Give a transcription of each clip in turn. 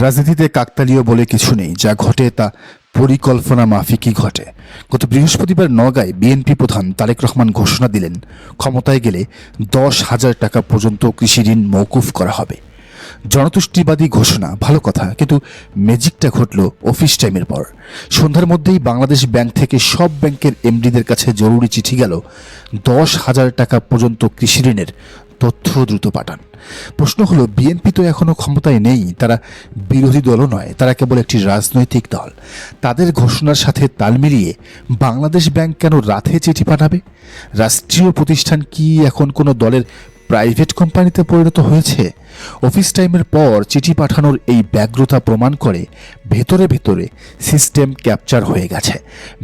রাজনীতিতে কাকতালীয় বলে কিছু নেই, যা ঘটে তা পরিকল্পনা মাফিকই ঘটে। গত বৃহস্পতিবার নগাঁয় বিএনপি প্রধান তারেক রহমান ঘোষণা দিলেন, ক্ষমতায় গেলে দশ হাজার টাকা পর্যন্ত কৃষি ঋণ মৌকুফ করা হবে। জনতুষ্টিবাদী ঘোষণা, ভালো কথা, কিন্তু ম্যাজিকটা ঘটল অফিস টাইমের পর। সন্ধ্যার মধ্যেই বাংলাদেশ ব্যাংক থেকে সব ব্যাংকের এমডিদের কাছে জরুরি চিঠি গেল, দশ হাজার টাকা পর্যন্ত কৃষি ঋণের তথ্য দ্রুত পাঠান। প্রশ্ন হলো, বিএনপি তো এখনও ক্ষমতায় নেই, তারা বিরোধী দলও নয়, তারা কেবল একটি রাজনৈতিক দল। তাদের ঘোষণার সাথে তাল মিলিয়ে বাংলাদেশ ব্যাংক কেন রাতে চিঠি পাঠাবে? রাষ্ট্রীয় প্রতিষ্ঠান কি এখন কোনো দলের প্রাইভেট কোম্পানিতে পরিণত হয়েছে? অফিস টাইমের পর চিঠি পাঠানোর এই ব্যগ্রতা প্রমাণ করে ভেতরে ভেতরে সিস্টেম ক্যাপচার হয়ে গেছে।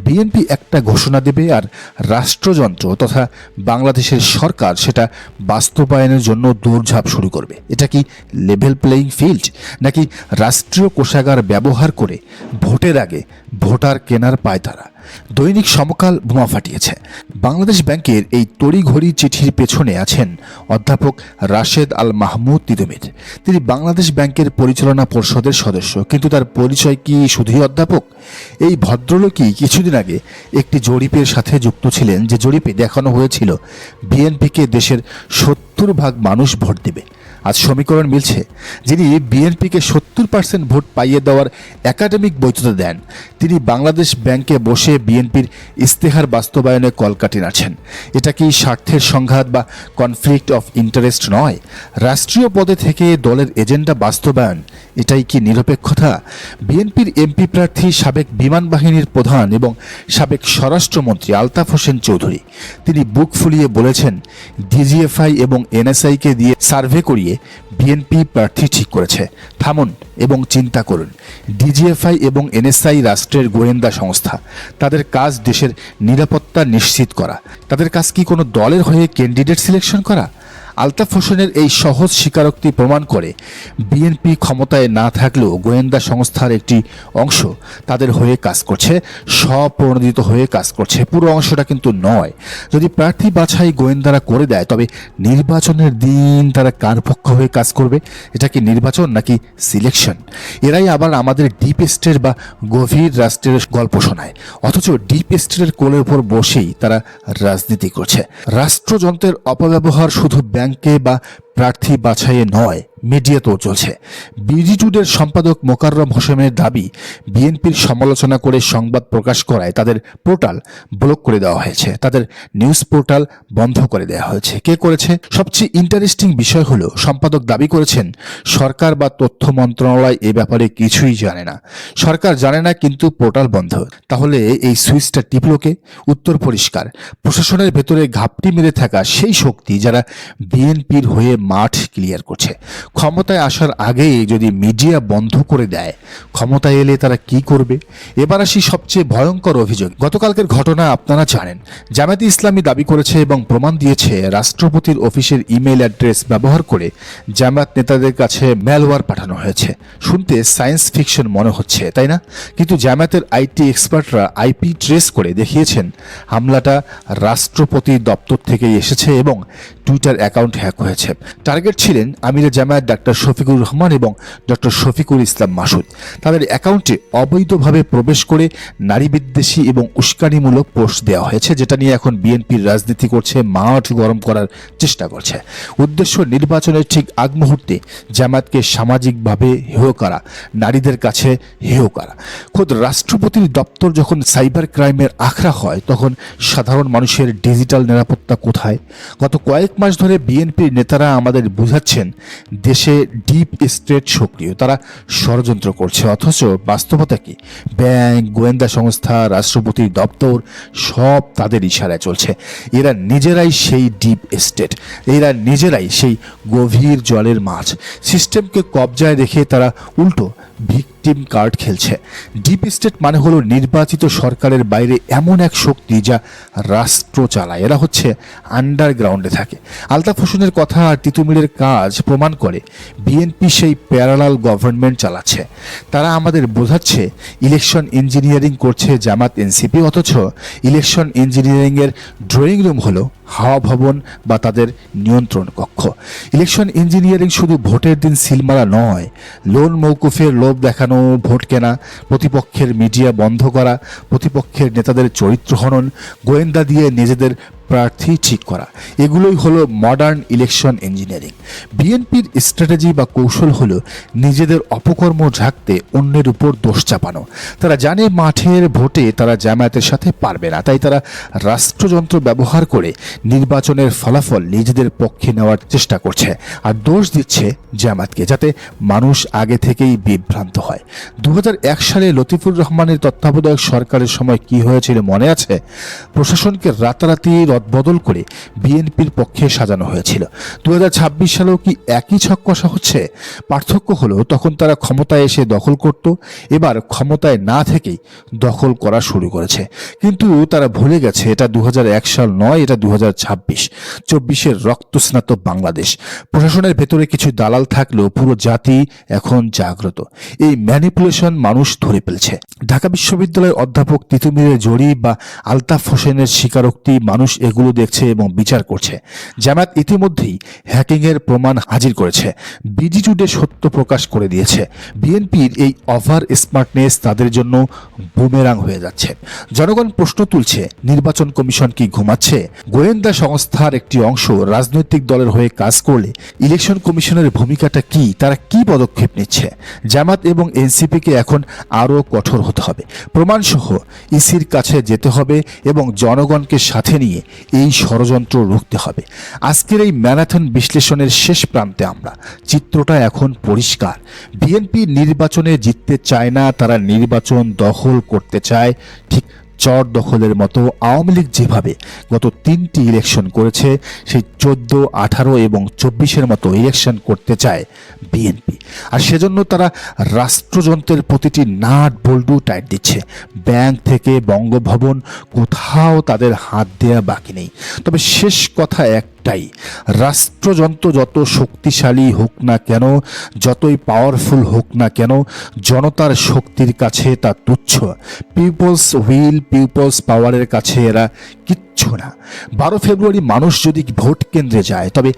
বিএনপি একটা ঘোষণা দেবে আর রাষ্ট্রযন্ত্র তথা বাংলাদেশের সরকার সেটা বাস্তবায়নের জন্য দৌড়ঝাঁপ শুরু করবে। এটা কি লেভেল প্লেয়িং ফিল্ড নাকি রাষ্ট্রীয় কোষাগার ব্যবহার করে ভোটের আগে ভোটার কেনার পায়তারা? দৈনিক সমকাল বোমা ফাটিয়েছে। বাংলাদেশ ব্যাংকের এই তড়িঘড়ি চিঠির পেছনে আছেন অধ্যাপক রাশেদ আল মাহমুদ তিদমির তিনি বাংলাদেশ ব্যাংকের পরিচালনা পর্ষদের সদস্য। কিন্তু তার পরিচয় কি শুধুই অধ্যাপক? এই ভদ্রলোকই কিছুদিন আগে একটি জরিপের সাথে যুক্ত ছিলেন, যে জরিপে দেখানো হয়েছিল, বিএনপিকে দেশের সত্তর ভাগ মানুষ ভোট দেবে। আজ সমীকরণ মিলছে, যিনি বিএনপিকে সত্তর পার্সেন্ট ভোট পাইয়ে দেওয়ার একাডেমিক বৈধতা দেন। তিনি বাংলাদেশ ব্যাংকে বসে বিএনপির ইস্তেহার বাস্তবায়নে কলকাঠি নাড়ছেন। এটা কি স্বার্থের সংঘাত বা কনফ্লিক্ট অফ ইন্টারেস্ট নয়? রাষ্ট্রীয় পদে থেকে দলের এজেন্ডা বাস্তবায়ন, এটাই কি নিরপেক্ষতা? বিএনপির এমপি প্রার্থী সাবেক বিমান বাহিনীর প্রধান এবং সাবেক স্বরাষ্ট্রমন্ত্রী আলতাফ হোসেন চৌধুরী। তিনি বুক ফুলিয়ে বলেছেন, ডিজিএফআই এবং এনএসআইকে দিয়ে সার্ভে করিয়ে বিএনপি প্রার্থী ঠিক করেছে। থামুন এবং চিন্তা করুন। ডিজিএফআই এবং এনএসআই রাষ্ট্রের গোয়েন্দা সংস্থা, তাদের কাজ দেশের নিরাপত্তা নিশ্চিত করা। তাদের কাজ কি কোনো দলের হয়ে ক্যান্ডিডেট সিলেকশন করা? আলতাফ হোসেনের এই সহজ স্বীকারোক্তি প্রমাণ করে বিএনপি ক্ষমতায় না থাকলেও গোয়েন্দা সংস্থার একটি অংশ তাদের হয়ে কাজ করছে, স্বপ্রণোদিত হয়ে কাজ করছে। পুরো অংশটা কিন্তু নয়। যদি প্রার্থী বাছাই গোয়েন্দারা করে দেয়, তবে নির্বাচনের দিন তারা কার পক্ষ হয়ে কাজ করবে? এটা কি নির্বাচন নাকি সিলেকশন? এরাই আবার আমাদের ডিপ স্টেট বা গভীর রাষ্ট্রের গল্প শোনায়। অথচ ডিপ স্টেটের কোলের উপর বসেই তারা রাজনীতি করছে। রাষ্ট্রযন্ত্রের অপব্যবহার শুধু ব্যাংকে বা প্রার্থী বাছাইয়ে নয়। মিডিয়াতেও চলছে। বিজিটুডের সম্পাদক মোকাররম হোসেনের দাবি, বিএনপির সমালোচনা করে সংবাদ প্রকাশ করায় তাদের পোর্টাল ব্লক করে দেওয়া হয়েছে। তাদের নিউজ পোর্টাল বন্ধ করে দেওয়া হয়েছে। কে করেছে? সবচেয়ে ইন্টারেস্টিং বিষয় হল, সম্পাদক দাবি করেছেন, সরকার বা তথ্য মন্ত্রণালয় এ ব্যাপারে কিছুই জানে না। সরকার জানে না, কিন্তু পোর্টাল বন্ধ। তাহলে এই সুইচটা টিপলোকে উত্তর পরিষ্কার। প্রশাসনের ভেতরে ঘাপটি মেরে থাকা সেই শক্তি যারা বিএনপির হয়ে মাঠ ক্লিয়ার করছে। ক্ষমতায় আসার আগেই যদি মিডিয়া বন্ধ করে দেয়, ক্ষমতায় এলে তারা কি করবে? এবার আসি সবচেয়ে ভয়ঙ্কর অভিযোগ। গতকালকের ঘটনা আপনারা জানেন। জামায়াতে ইসলামী দাবি করেছে এবং প্রমাণ দিয়েছে রাষ্ট্রপতির অফিসের ইমেল অ্যাড্রেস ব্যবহার করে জামায়াত নেতাদের কাছে ম্যালওয়ার পাঠানো হয়েছে। শুনতে সায়েন্স ফিকশন মনে হচ্ছে, তাই না? কিন্তু জামায়াতের আইটি এক্সপার্টরা আইপি ট্রেস করে দেখিয়েছেন, হামলাটা রাষ্ট্রপতি দপ্তর থেকেই এসেছে এবং টুইটার অ্যাকাউন্ট হ্যাক হয়েছে। টার্গেট ছিলেন আমিরে জামায়াত ডাক্তার শফিকুর রহমান এবং ডক্টর শফিকুল ইসলাম মাসুদ। তাদের অ্যাকাউন্টে অবৈধভাবে প্রবেশ করে নারী বিদ্বেষী এবং উস্কানিমূলক পোস্ট দেওয়া হয়েছে, যেটা নিয়ে এখন বিএনপির রাজনীতি করছে, মাঠ গরম করার চেষ্টা করছে। উদ্দেশ্য নির্বাচনের ঠিক আগ মুহূর্তে জামায়াতকে সামাজিকভাবে হেয় করা, নারীদের কাছে হেয় করা। খোদ রাষ্ট্রপতির দপ্তর যখন সাইবার ক্রাইমের আখড়া হয়, তখন সাধারণ মানুষের ডিজিটাল নিরাপত্তা কোথায়? গত কয়েক মাস ধরে বিএনপির নেতারা আমাদের বুঝাচ্ছেন দেশে ডিপ স্টেট সক্রিয়, তারা ষড়যন্ত্র করছে। অথচ বাস্তবতা কি? ব্যাংক, গোয়েন্দা সংস্থা রাষ্ট্রপতির দপ্তর, সব তাদের ইশারায় চলছে। এরা নিজেরাই সেই ডিপ স্টেট এরা নিজেরাই সেই গভীর জলের মাছ। সিস্টেমকে কবজায় রেখে তারা উল্টো ভিকটিম কার্ড খেলছে। ডিপ স্টেট মানে হলো নির্বাচিত সরকারের বাইরে এমন এক শক্তি যা রাষ্ট্র চালায়। এরা হচ্ছে আন্ডারগ্রাউন্ডে থাকে। আলতাফ হোসেনের কথা আর তিতুমিরের কাজ প্রমাণ করে, বিএনপি সেই প্যারালাল গভর্নমেন্ট চালাচ্ছে। তারা আমাদের বোঝাচ্ছে ইলেকশন ইঞ্জিনিয়ারিং করছে জামাত এনসিপি, অথচ ইলেকশন ইঞ্জিনিয়ারিংয়ের ড্রয়িং রুম হলো হাওয়া ভবন বা তাদের নিয়ন্ত্রণ কক্ষ। ইলেকশন ইঞ্জিনিয়ারিং শুধু ভোটের দিন সিলমারা নয়, লোন মৌকুফের লোভ দেখানো, ভোট কেনা, প্রতিপক্ষের মিডিয়া বন্ধ করা, প্রতিপক্ষের নেতাদের চরিত্র হনন, গোয়েন্দা দিয়ে নিজেদের প্রার্থী ঠিক করা। এগুলোই হলো মডার্ন ইলেকশন ইঞ্জিনিয়ারিং বিএনপির স্ট্র্যাটেজি বা কৌশল হলো নিজেদের অপকর্ম ঢাকতে অন্যের উপর দোষ চাপানো। তারা জানে মাঠের ভোটে তারা জামায়াতের সাথে পারবে না। তাই তারা রাষ্ট্রযন্ত্র ব্যবহার করে নির্বাচনের ফলাফল নিজেদের পক্ষে নেওয়ার চেষ্টা করছে আর দোষ দিচ্ছে জামায়াতকে যাতে মানুষ আগে থেকেই বিভ্রান্ত হয়। দু হাজার এক সালে লতিফুর রহমানের তত্ত্বাবধায়ক সরকারের সময় কি হয়েছিল মনে আছে? প্রশাসনকে রাতারাতি রদবদল করে বিএনপির পক্ষে সাজানো হয়েছিল। দু সালেও কি একই ছক কষা হচ্ছে? পার্থক্য হলো, তখন তারা ক্ষমতায় এসে দখল করত, এবার ক্ষমতায় না থেকেই দখল করা শুরু করেছে। কিন্তু তারা ভুলে গেছে, এটা দু সাল নয়, এটা দু হাজার ছাব্বিশ। চব্বিশের রক্তস্নাত বাংলাদেশ। প্রশাসনের ভেতরে কিছু দালাল থাকলেও পুরো জাতি এখন জাগ্রত। এই ম্যানিপুলেশন মানুষ ধরে ফেলছে। ঢাকা বিশ্ববিদ্যালয়ের অধ্যাপক তিতুমিরের জড়ি বা আলতাফ হোসেনের স্বীকারোক্তি মানুষ এগুলো দেখছে এবং বিচার করছে। জামায়াত ইতিমধ্যেই হ্যাকিংয়ের প্রমাণ হাজির করেছে। বিজি টুডে সত্য প্রকাশ করে দিয়েছে। বিএনপির এই ওভার স্মার্টনেস তাদের জন্য বুমেরাং হয়ে যাচ্ছে। জনগণ প্রশ্ন তুলছে, নির্বাচন কমিশন কি ঘুমাচ্ছে? গোয়েন্দা সংস্থার একটি অংশ রাজনৈতিক দলের হয়ে কাজ করলে ইলেকশন কমিশনের ভূমিকাটা কি? তারা কি পদক্ষেপ নিচ্ছে? জামাত এবং এনসিপিকে এখন আরও কঠোর হতে হবে। প্রমাণসহ ইসির কাছে যেতে হবে এবং জনগণকে সাথে নিয়ে এই ষড়যন্ত্র রুখতে হবে। আজকের এই ম্যারাথন বিশ্লেষণের শেষ প্রান্তে আমরা, চিত্রটা এখন পরিষ্কার। বিএনপি নির্বাচনে জিততে চায় না, তারা নির্বাচন দখল করতে চায়, ঠিক চর দখলের মতো আওয়ামী লীগ যেভাবে গত তিনটি ইলেকশন করেছে, সেই চোদ্দ, আঠারো এবং চব্বিশের মতো ইলেকশন করতে চায় বিএনপি। আর সেজন্য তারা রাষ্ট্রযন্ত্রের প্রতিটি নাট বল্টু টাইট দিচ্ছে। ব্যাংক থেকে বঙ্গভবন কোথাও তাদের হাত দেয়া বাকি নেই। তবে শেষ কথা একটাই রাষ্ট্রযন্ত্র যত শক্তিশালী হোক না কেন, যতই পাওয়ারফুল হোক না কেন, জনতার শক্তির কাছে তা তুচ্ছ। পিপলস হুইল পিপলস পাওয়ারের কাছে এরা কিচ্ছু না। বারো ফেব্রুয়ারি মানুষ যদি ভোট কেন্দ্রে যায়, তবে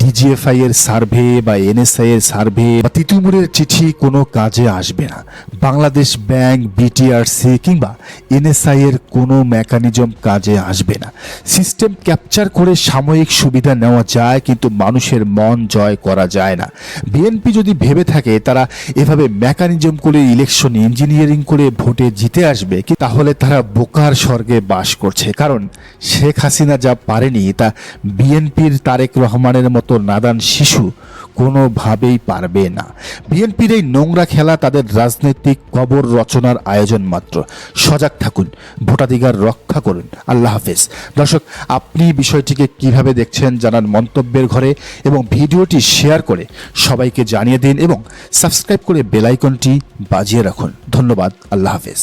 ডিজিএফআই এর সার্ভে বা এনএসআই এর সার্ভে বা তিতুমুরের চিঠি কোনো কাজে আসবে না। বাংলাদেশ ব্যাংক, বিটিআরসি কিংবা এনএসআই এর কোনো মেকানিজম কাজে আসবে না। সিস্টেম ক্যাপচার করে সাময়িক সুবিধা নেওয়া যায়, কিন্তু মানুষের মন জয় করা যায় না। বিএনপি যদি ভেবে থাকে, তারা এভাবে মেকানিজম করে ইলেকশন, ইঞ্জিনিয়ারিং করে ভোটে জিতে আসবে কি তাহলে তারা বোকার স্বর্গে বাস করছে। কারণ শেখ হাসিনা যা পারেনি, তা বিএনপির তারেক রহমানের মতো নাদান শিশু কোনোভাবেই পারবে না। বিএনপির এই নোংরা খেলা তাদের রাজনৈতিক কবর রচনার আয়োজন মাত্র। সজাগ থাকুন, ভোটাধিকার রক্ষা করুন। আল্লাহ হাফেজ। দর্শক, আপনি বিষয়টিকে কীভাবে দেখছেন জানার মন্তব্যের ঘরে এবং ভিডিওটি শেয়ার করে সবাইকে জানিয়ে দিন এবং সাবস্ক্রাইব করে বেলাইকনটি বাজিয়ে রাখুন। ধন্যবাদ। আল্লাহ হাফেজ।